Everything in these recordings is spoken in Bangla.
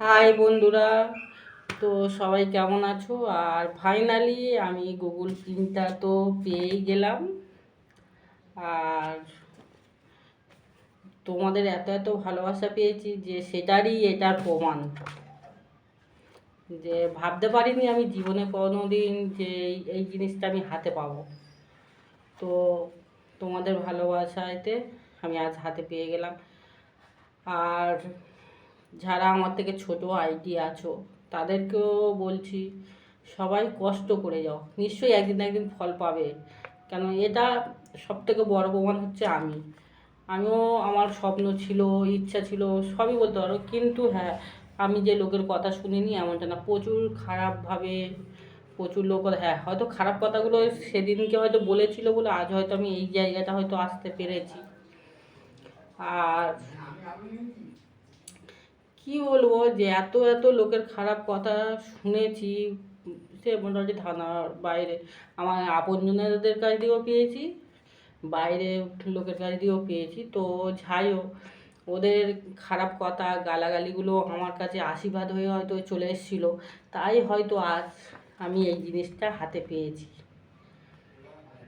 হাই বন্ধুরা, তো সবাই কেমন আছো? আর ফাইনালি আমি গুগল পিনটা তো পেয়েই গেলাম। আর তোমাদের এত এত ভালোবাসা পেয়েছি যে সেটারই এটার প্রমাণ। যে ভাবতে পারিনি আমি জীবনে কোনো দিন যে এই জিনিসটা আমি হাতে পাবো। তো তোমাদের ভালোবাসাতে আমি আজ হাতে পেয়ে গেলাম। আর যারা আমার থেকে ছোট আইডি আছো, তাদেরকেও বলছি, সবাই কষ্ট করে যাও। নিশ্চয়ই একদিন একদিন ফল পাবে। কেন এটা সব থেকে বড় প্রমাণ হচ্ছে আমি। আমিও আমার স্বপ্ন ছিল, ইচ্ছা ছিল, সবই বলতে পারো। কিন্তু হ্যাঁ আমি যে লোকের কথা শুনিনি, এমনটা না। প্রচুর খারাপভাবে, প্রচুর লোক হ্যাঁ হয়তো খারাপ কথাগুলো সেদিনকে হয়তো বলেছিল বলে আজ হয়তো আমি এই জায়গাটা হয়তো আসতে পেরেছি। আর কি বলব যে এত এত লোকের খারাপ কথা শুনেছি, সে মোটামুটি থানার বাইরে, আমার আপনজনদের কাছ দিয়েও পেয়েছি, বাইরে লোকের কাছ দিয়েও পেয়েছি, তো যাই হোক, ওদের খারাপ কথা, গালাগালিগুলো আমার কাছে আশীর্বাদ হয়ে হয়তো চলে এসেছিল, তাই হয়তো আজ আমি এই জিনিসটা হাতে পেয়েছি।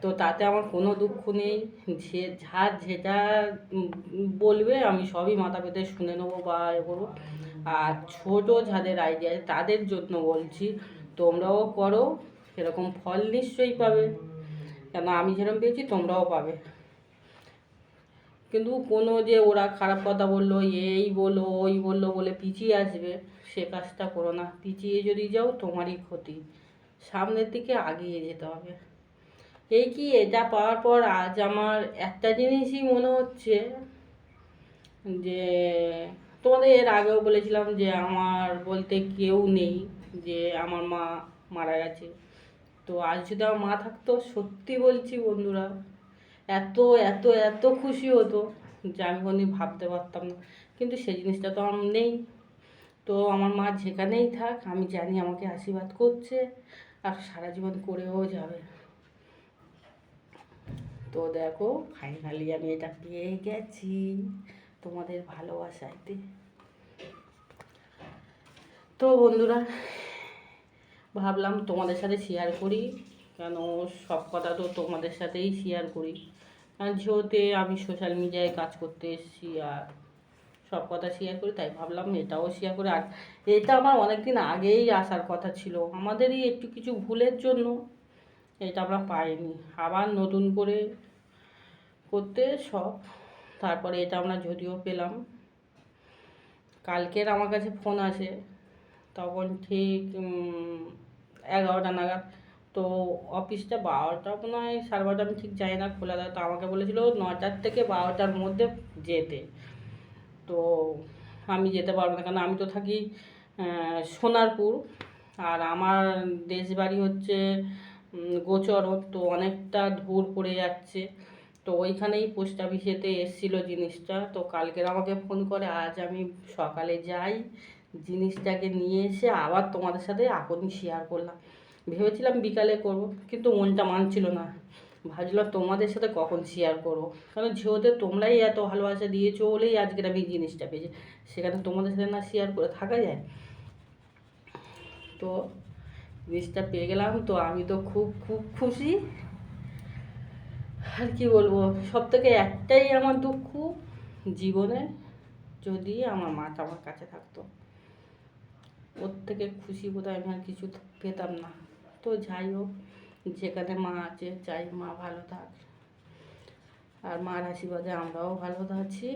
তো তাতে আমার কোনো দুঃখ নেই। যে যা যেটা বলবে আমি সবই মাথা পেতে শুনে নেব বা এ করব। আর ছোটো যাদের আইডিয়া আছে তাদের জন্য বলছি, তোমরাও করো, সেরকম ফল নিশ্চয়ই পাবে। কেন আমি যেরকম পেয়েছি তোমরাও পাবে। কিন্তু কোনো যে ওরা খারাপ কথা বলল, এই বলল ওই বলল বলে পিছিয়ে আসবে, সে কাজটা করো না। পিছিয়ে যদি যাও তোমারই ক্ষতি। সামনের দিকে আগিয়ে যেতে হবে। এই কি এটা পাওয়ার পর আজ আমার একটা জিনিসই মনে হচ্ছে যে, তোমাদের এর আগেও বলেছিলাম যে আমার বলতে কেউ নেই, যে আমার মা মারা গেছে। তো আজ যদি আমার মা থাকতো, সত্যি বলছি বন্ধুরা, এত এত এত খুশি হতো যে আমি কোনোদিন ভাবতে পারতাম না। কিন্তু সেই জিনিসটা তো আমার নেই। তো আমার মা যেখানেই থাক, আমি জানি আমাকে আশীর্বাদ করছে আর সারা জীবন করেও যাবে। তো দেখো ফাইনালি আমি এটা পেয়ে গেছি তোমাদের ভালোবাসাইতে। তো বন্ধুরা, ভাবলাম তোমাদের সাথে শেয়ার করি, কেন সব কথা তো তোমাদের সাথেই শেয়ার করি। কারণ যেহেতু আমি সোশ্যাল মিডিয়ায় কাজ করতে এসেছি আর সব কথা শেয়ার করি, তাই ভাবলাম এটাও শেয়ার করি। আর এটা আমার অনেকদিন আগেই আসার কথা ছিল। আমাদেরই একটু কিছু ভুলের জন্য এটা আমরা পাইনি। আবার নতুন করে করতে সব। তারপরে এটা আমরা যদিও পেলাম। কালকের আমার কাছে ফোন আসে, তখন ঠিক এগারোটা নাগাদ। তো অফিসটা বারোটা মনে হয়, সাড়ে বারোটা আমি ঠিক জানি না, খোলা তো আমাকে বলেছিল নটার থেকে বারোটার মধ্যে যেতে। তো আমি যেতে পারব না, কারণ আমি তো থাকি সোনারপুর। আর আমার দেশ বাড়ি হচ্ছে উম, গোচরণ তো অনেকটা দূর পড়ে যাচ্ছে। তো ওইখানেই পোস্ট অফিসেতে এসেছিল জিনিসটা। তো কালকের আমাকে ফোন করে আজ আমি সকালে যাই জিনিসটাকে নিয়ে এসে আবার তোমাদের সাথে এখনই শেয়ার করলাম। ভেবেছিলাম বিকালে করব কিন্তু মনটা মানছিল না। ভাবছিলাম তোমাদের সাথে কখন শেয়ার করব? কারণ যেহেতু তোমরাই এত ভালোবাসা দিয়েছ বলেই আজকের আমি জিনিসটা পেয়েছি। সেখানে তোমাদের সাথে না শেয়ার করে থাকা যায়? তো জিনিসটা পেয়ে গেলাম, তো আমি তো খুব খুব খুশি। আর কি বলব সব থেকে একটাই আমার দুঃখ, জীবনে যদি আমার মাটা আমার কাছে থাকতো। ওর থেকে খুশি বোধহয় আমি আর কিছু পেতাম না। তো যাই হোক, যেখানে মা আছে, চাই মা ভালো থাক। আর মার আশীর্বাদে আমরাও ভালো আছি।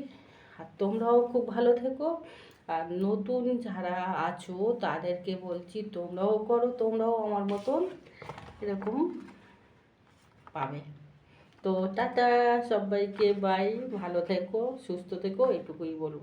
আর তোমরাও খুব ভালো থেকো। নতুন যারা আছো, তাদেরকে বলছি তোমরাও করো, তোমরাও আমার মতন এরকম পাবে। তো টাটা সবাইকে বাই ভালো থেকো, সুস্থ থেকো এটুকুই বলব।